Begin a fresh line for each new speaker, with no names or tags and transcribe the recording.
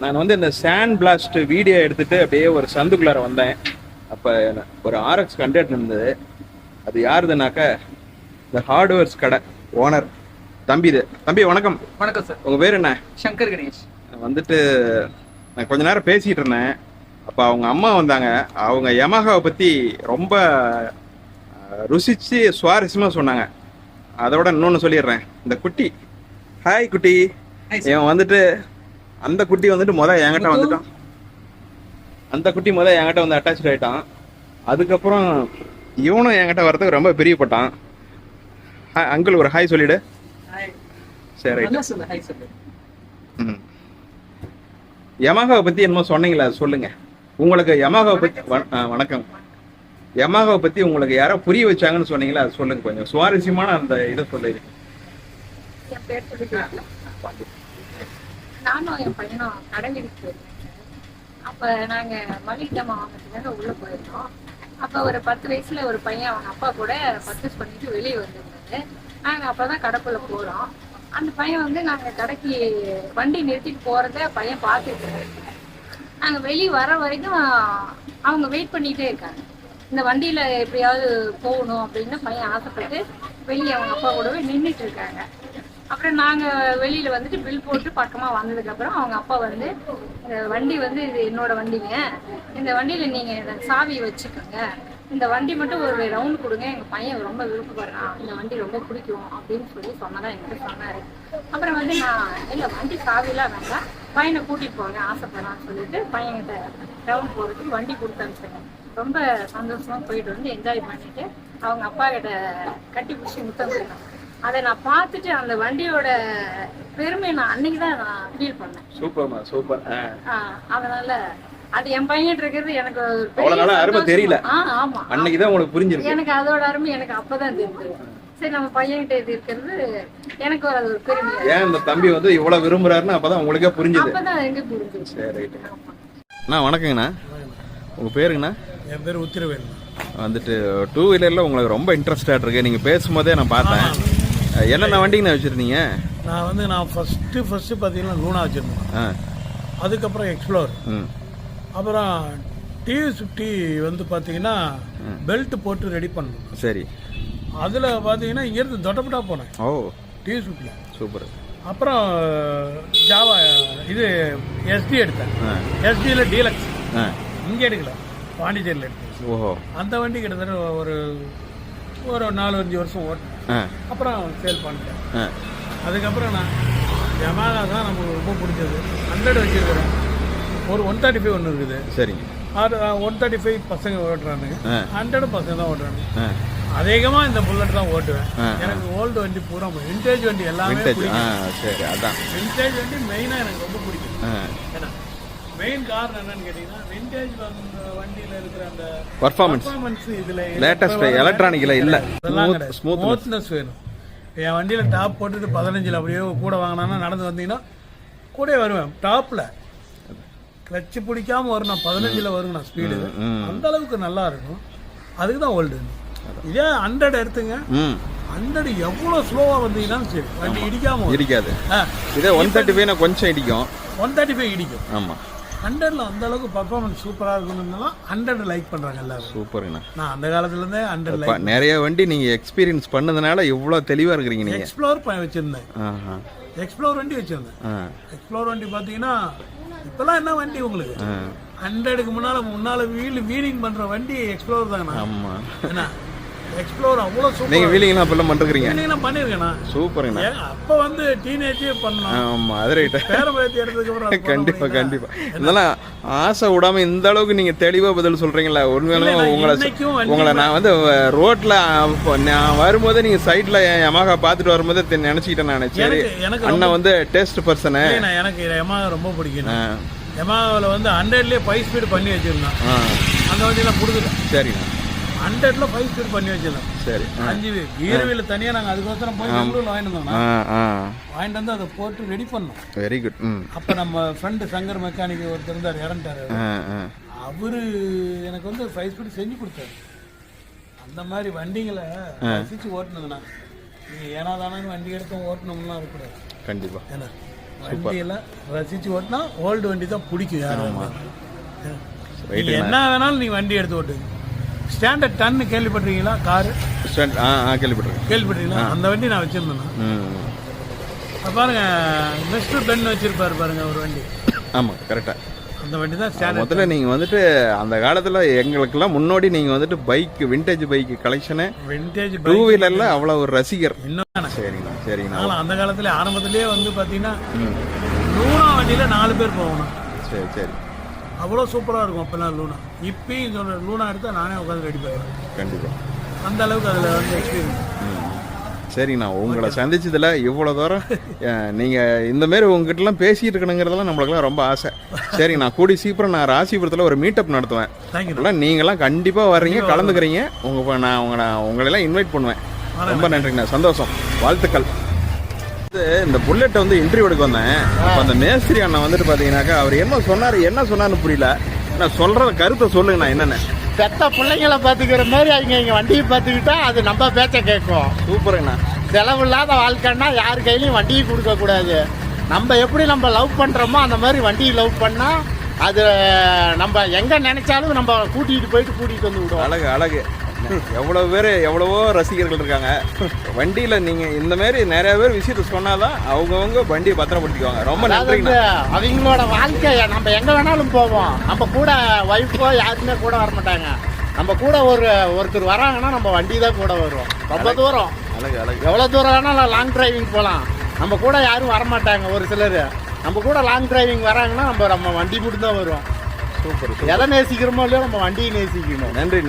நான் வந்து இந்த சாண்ட் பிளாஸ்ட் வீடியோ எடுத்துட்டு அப்படியே ஒரு சந்துக்குள்ளார வந்தேன். அப்போ ஒரு ஆர்எக்ஸ் கண்டெக்ட் இருந்தது. அது யாருதுனாக்க இந்த ஹார்ட்வேர்ஸ் கடை ஓனர் தம்பி இது. தம்பி வணக்கம்.
வணக்கம் சார்.
உங்கள் பேர் என்ன?
சங்கர் கணேஷ்.
வந்துட்டு நான் கொஞ்ச நேரம் பேசிட்டு இருந்தேன். அப்போ அவங்க அம்மா வந்தாங்க. அவங்க யமஹாவை பற்றி ரொம்ப ருசிச்சு சுவாரஸ்யமாக சொன்னாங்க. அதோட இன்னொன்று சொல்லிடுறேன். இந்த குட்டி. ஹாய் குட்டி. இவன் வந்துட்டு அந்த குட்டி வந்துட்டு முத என்கிட்ட. வந்துட்டான். அந்த குட்டி முத என்கிட்ட வந்து அட்டாச் ஆயிட்டான். அதுக்கப்புறம் இவனும் என்கிட்ட வரதுக்கு ரொம்ப பிரியப்பட்டான். அங்கிள் ஒரு ஹாய் சொல்லிடு. சரி யமஹாவை பத்தி என்னமோ சொன்னீங்களா சொல்லுங்க. உங்களுக்கு யமஹாவை பத்தி வணக்கம். யமஹாவை பத்தி உங்களுக்கு யாரோ புரிய வச்சாங்கன்னு சொன்னீங்களா அது சொல்லுங்க கொஞ்சம். சுவாரஸ்யமான அந்த இதை சொல்லுங்க
நானும் என் பையனும் கடலுக்கு போயிருந்தேன் அப்ப நாங்க மளிகை வாங்கினதுக்காக உள்ள போயிருந்தோம். அப்ப ஒரு பத்து வயசுல ஒரு பையன் அவங்க அப்பா கூட பர்ச்சேஸ் பண்ணிட்டு வெளியே வந்திருந்தாரு. நாங்க அப்பதான் கடைக்குள்ள போறோம். அந்த பையன் வந்து நாங்க கடைக்கு வண்டி நிறுத்திட்டு போறத பையன் பார்த்துட்டு இருந்தாரு. நாங்க வெளியே வர வரைக்கும் அவங்க வெயிட் பண்ணிட்டே இருக்காங்க. இந்த வண்டியில எப்படியாவது போகணும் அப்படின்னு பையன் ஆசைப்பட்டு வெளியே அவங்க அப்பா கூடவே நின்றுட்டு இருக்காங்க. அப்புறம் நாங்க வெளியில வந்துட்டு பில் போட்டு பக்கமா வந்ததுக்கு அப்புறம் அவங்க அப்பா வந்து இந்த வண்டி வந்து இது என்னோட வண்டிங்க. இந்த வண்டியில நீங்க இந்த சாவியை வச்சுக்கோங்க. இந்த வண்டி மட்டும் ஒரு ரவுண்ட் கொடுங்க. எங்க பையன் ரொம்ப விருப்பப்படுறான். இந்த வண்டி ரொம்ப பிடிக்கும் அப்படின்னு சொல்லி சொன்னதா என்கிட்ட சொன்னாரு. அப்புறம் வந்து நான் இல்ல வண்டி சாவிலாம் வேண்டாம். பையனை கூட்டிட்டு போங்க ஆசைப்படுறான்னு சொல்லிட்டு பையன்கிட்ட ரவுண்ட் போறதுக்கு வண்டி கொடுத்து அனுப்பிச்சிட்டேன் ரொம்ப சந்தோஷமா போயிட்டு வந்து என்ஜாய் பண்ணிட்டு அவங்க அப்பா கிட்ட கட்டி பிடிச்சி முத்தம் கொடுத்தாங்க அதை நான் பார்த்துட்டு அந்த வண்டியோட பெருமையை நான் அன்னைக்கு தான் நான் ஃபீல் பண்ணேன்.
சூப்பர்மா சூப்பர்.
அதனால அது என் பையன் இருக்கிறது எனக்கு
அவ்வளவு நாளா அருமை. தெரியல.
ஆ ஆமா.
அன்னைக்கு தான் உங்களுக்கு புரிஞ்சிருக்கு.
எனக்கு அதோட அருமை எனக்கு அப்பதான் தெரிஞ்சது. சரி நம்ம பையன்கிட்ட இது இருக்கிறது எனக்கு ஒரு அது ஒரு பெருமை.
ஏன் இந்த தம்பி வந்து இவ்வளவு விரும்புறாருன்னு அப்பதான் உங்களுக்கே புரிஞ்சுது.
அப்பதான் எங்க புரிஞ்சது.
சரி ரைட்டு. அண்ணா வணக்கங்கண்ணா. உங்க பேருங்கண்ணா?
என் பேர் உத்திரவேல்.
வந்துட்டு டூ வீலர்ல உங்களுக்கு ரொம்ப இன்ட்ரெஸ்டா இருக்கு நீங்க பேசும்போதே நான் பார்த்தேன். என்னென்ன வண்டிங்கண்ணா வச்சிருந்தீங்க?
நான் வந்து நான் ஃபஸ்ட்டு ஃபஸ்ட்டு பார்த்தீங்கன்னா லூனா வச்சுருந்தேன். அதுக்கப்புறம் எக்ஸ்ப்ளோர்
ம்.
அப்புறம் டிவி ஃபிஃப்டி வந்து பார்த்தீங்கன்னா பெல்ட் போட்டு ரெடி பண்ணணும்.
சரி.
அதில் பார்த்தீங்கன்னா இங்கேருந்து தொட்டப்பட்டா போனேன்.
ஓ.
டிவி ஃபிஃப்டியில்
சூப்பர்.
அப்புறம் ஜாவா இது எஸ்டி எடுத்தேன். எஸ்டியில் டீலக்ஸ் இங்கே எடுக்கல. பாண்டிச்சேரியில் எடுத்தேன்.
ஓஹோ.
அந்த வண்டி கிட்டத்தட்ட ஒரு ஒரு நாலு அஞ்சு வருஷம் ஓட்டேன் அப்புறம் சேல் பண்ணிட்டேன். அதுக்கப்புறம் நான் யமாகா தான் நமக்கு ரொம்ப பிடிச்சது. ஹண்ட்ரட் வச்சிருக்கிறேன். ஒரு ஒன் தேர்ட்டி ஃபைவ் ஒன்று இருக்குது.
சரிங்க.
அது ஒன் தேர்ட்டி ஃபைவ் பசங்க ஓட்டுறானுங்க. ஹண்ட்ரட் பசங்க தான் ஓட்டுறாங்க.
ஆ.
அதிகமாக இந்த புல்லட் தான் ஓட்டுவேன். எனக்கு ஓல்டு வண்டி பூரா விண்டேஜ் வண்டி எல்லாமே
சரி அதான்.
விண்டேஜ் வண்டி மெயினாக எனக்கு ரொம்ப பிடிக்கும். ஏன்னா மெயின் காரணம் என்னன்னு கேட்டிங்கன்னா விண்டேஜ் வண்டியில் இருக்கிற அந்த
பர்ஃபார்மன்ஸ்
இதில்
லேட்டஸ்ட் எலக்ட்ரானிக்ல இல்ல. ஸ்மூத் ஸ்மூத்
ஸ்மூத்னஸ் வேணும். என் வண்டியில் டாப் போட்டுட்டு பதினஞ்சில் அப்படியே கூட வாங்கினா நடந்து வந்தீங்கன்னா கூட வருவேன். டாப்பில் கிளச்சு பிடிக்காம வரும் நான் பதினஞ்சில் வருங்க நான் ஸ்பீடு. அந்த அளவுக்கு நல்லா இருக்கும். அதுக்கு தான் ஓல்டு இதே ஹண்ட்ரட் எடுத்துங்க. ஹண்ட்ரட் எவ்வளோ ஸ்லோவாக வந்தீங்கன்னா சரி வண்டி இடிக்காம வரும்.
இடிக்காது. இதே ஒன் தேர்ட்டி ஃபைவ் கொஞ்சம் இடிக்கும்.
ஒன் தேர்ட்டி ஃபைவ் இடிக்கும்.
ஆமா.
ஹண்ட்ரட்ல அந்த அளவுக்கு பர்ஃபார்மன்ஸ் சூப்பராக இருக்கணும்னாலாம் ஹண்ட்ரட் லைக் பண்ணுறாங்க எல்லாரும்.
சூப்பருங்கண்ணா
நான் அந்த காலத்துலேருந்தே ஹண்ட்ரட் லைக்
நிறைய வண்டி நீங்க எக்ஸ்பீரியன்ஸ் பண்ணதுனால இவ்வளவு தெளிவா இருக்கிறீங்க நீங்க.
எக்ஸ்ப்ளோர் வச்சுருந்தேன்.
ஆஹா.
எக்ஸ்ப்ளோர் வண்டி வச்சுருந்தேன். எக்ஸ்ப்ளோர் வண்டி பார்த்தீங்கன்னா இப்போலாம் என்ன வண்டி உங்களுக்கு. ஹண்ட்ரடுக்கு முன்னால முன்னால வீல் வீலிங் பண்ற வண்டி எக்ஸ்ப்ளோர் தாங்கண்ணா
ஆமா.
என்ன எக்ஸ்ப்ளோர் அவ்வளோ சூப்பர்
நீங்க வீலிங்லாம் அப்பெல்லாம் பண்றீங்க.
வீலிங்லாம் பண்ணியிருக்கேண்ணா
சூப்பருங்கண்ணா
அப்போ வந்து டீனேஜே பண்ணோம்
ஆமா அது ரைட்டு
பேரம் பேத்தி எடுத்ததுக்கு அப்புறம் அது பண்ண
கண்டிப்பா
முடியுதா?
கண்டிப்பா. இதெல்லாம் ஆசை விடாம இந்த அளவுக்கு நீங்க தெளிவா பதில்
இல்ல, நான்
உங்களை உங்களை நான் வந்து ரோட்ல நான் வரும்போது நீங்க சைட்ல யமாக பார்த்துட்டு வரும்போது நினைச்சுக்கிட்டேன் நான். சரி
எனக்கு-
அண்ணன் வந்து டேஸ்ட் பர்சனு
எனக்கு எமாகா ரொம்ப பிடிக்கும். எமாகாவில் வந்து ஹண்ட்ரட்லேயே ஃபைவ் ஸ்பீடு பண்ணி வச்சிருந்தேன். அந்த வண்டியெல்லாம் கொடுத்துட்டேன்
சரிண்ணா.
ஹண்ட்ரட்ல ஃபைவ் ஸ்பீடு பண்ணி வச்சிருந்தேன்
சரி.
அஞ்சு கீர் வீல் தனியாக நாங்கள் அதுக்கோசரம் போய் பெங்களூர்ல வாங்கிட்டு
ஆ
வாங்கிட்டு வந்து அதை போட்டு ரெடி பண்ணோம்.
வெரி குட்
அப்போ நம்ம ஃப்ரெண்டு சங்கர் மெக்கானிக் ஒருத்தர் இருந்தார் இறந்துட்டாரு. அவரு எனக்கு வந்து ஃபைவ் ஸ்பீடு செஞ்சு கொடுத்தாரு. அந்த மாதிரி வண்டிங்களை ரசிச்சு ஓட்டுனதுண்ணா. நீ ஏனா தானே வண்டி எடுத்து ஓட்டணும்லாம் இருக்கக்கூடாது.
கண்டிப்பா.
ஏன்னா வண்டியெல்லாம் ரசிச்சு ஓட்டினா ஓல்டு வண்டி தான் பிடிக்கும் யாரும் என்ன வேணாலும் நீங்க வண்டி எடுத்து ஓட்டுங்க ஸ்டாண்டர்ட் டன்னு கேள்விப்பட்டிருக்கீங்களா? காரு
ஸ்டாண்ட் ஆ ஆ கேள்விப்பட்டிருக்கேன்.
கேள்விப்பட்டிருக்கீங்களா? அந்த வண்டி நான் வச்சிருந்தேன்? பாருங்க மிஸ்டர் பென் வச்சிருப்பாரு பாருங்க ஒரு வண்டி.
ஆமாம் கரெக்டாக
அந்த வண்டி தான் ஸ்டாண்டர்ட்
முதல்ல நீங்கள் வந்துட்டு அந்த காலத்தில் எங்களுக்கெல்லாம் முன்னாடி நீங்கள் வந்துட்டு bike vintage bike collection
vintage
two வீலரில் அவ்வளோ ஒரு ரசிகர்.
இன்னும்
சரிங்கண்ணா சரிங்கண்ணா.
நாங்களும் அந்த காலத்துல ஆரம்பத்திலேயே வந்து பாத்தீங்கன்னா
ம்.
லூனா வண்டியில நாலு பேர் போகணும்.
சரி சரி.
அவ்வளோ சூப்பரா இருக்கும் அப்பெல்லாம் லூனா. இப்பயும் சொல்ற லூனா எடுத்தா நானே உட்காந்து ரெடி பண்ணுவேன்.
கண்டிப்பாக
அந்த அளவுக்கு அதுல வந்து எக்ஸ்பீரியன்ஸ்
சரிங்கண்ணா உங்களை சந்திச்சதுல இவ்வளோ தூரம் அஹ், நீங்க இந்த மாதிரி உங்ககிட்டலாம் பேசிட்டு இருக்கணுங்கிறதெல்லாம் நம்மளுக்குலாம் ரொம்ப ஆசை. சரிங்கண்ணா கூடி சீக்கிரம் நான் ராசிபுரத்தில் ஒரு மீட்டப் நடத்துவேன். அப்பெல்லாம் நீங்களாம் கண்டிப்பாக வர்றீங்க கலந்துக்கிறீங்க. உங்க நான் உங்களை நான் உங்களெல்லாம் இன்வைட் பண்ணுவேன் ரொம்ப நன்றிங்கண்ணா சந்தோஷம். வாழ்த்துக்கள். இது இந்த புல்லட்டை வந்து இன்டர்வியூ எடுக்க வந்தேன். அப்போ அந்த மேஸ்திரி அண்ணன் வந்துட்டு பார்த்தீங்கன்னாக்கா அவர் என்ன சொன்னார் என்ன சொன்னார்னு புரியல. நான் சொல்கிற கருத்தை சொல்லுங்கண்ணா என்னென்ன.
பெத்த பிள்ளைங்கள பார்த்துக்கிற மாதிரி அவங்க இங்கே வண்டியை பார்த்துக்கிட்டா அது நம்ம பேச்ச கேட்கும்.
சூப்பருங்கண்ணா
செலவு இல்லாத வாழ்க்கைன்னா யார் கையிலையும் வண்டியை கொடுக்கக்கூடாது நம்ம எப்படி நம்ம லவ் பண்ணுறோமோ அந்த மாதிரி வண்டியை லவ் பண்ணால் அது நம்ம எங்கே நினைச்சாலும் நம்ம கூட்டிகிட்டு போயிட்டு கூட்டிகிட்டு வந்து விடுவோம்.
அழகு அழகு. எவ்வளோ பேர் எவ்வளவோ ரசிகர்கள் இருக்காங்க. வண்டியில் நீங்கள் இந்த மாதிரி நிறைய பேர் விஷயத்த சொன்னாதான் அவங்கவுங்க வண்டியை பத்திரப்படுத்திக்குவாங்க. ரொம்ப நன்றிங்கண்ணா.
அவங்களோட வாழ்க்கைய நம்ம எங்கே வேணாலும் போவோம். நம்ம கூட ஒய்ஃபோ யாருமே கூட வர மாட்டாங்க நம்ம கூட ஒரு ஒருத்தர் வராங்கன்னா நம்ம வண்டி தான் கூட வருவோம். ரொம்ப தூரம்.
அழகு அழகு.
எவ்வளோ தூரம் வேணாலும் லாங் டிரைவிங் போகலாம் நம்ம கூட யாரும் வர மாட்டாங்க ஒரு சிலர். நம்ம கூட லாங் டிரைவிங் வராங்கன்னா நம்ம நம்ம வண்டி மட்டும் தான் வருவோம்
சூப்பர்.
எதை நேசிக்கிறோமோ இல்லையோ நம்ம வண்டியை நேசிக்கணும்.
நன்றி நன்றி.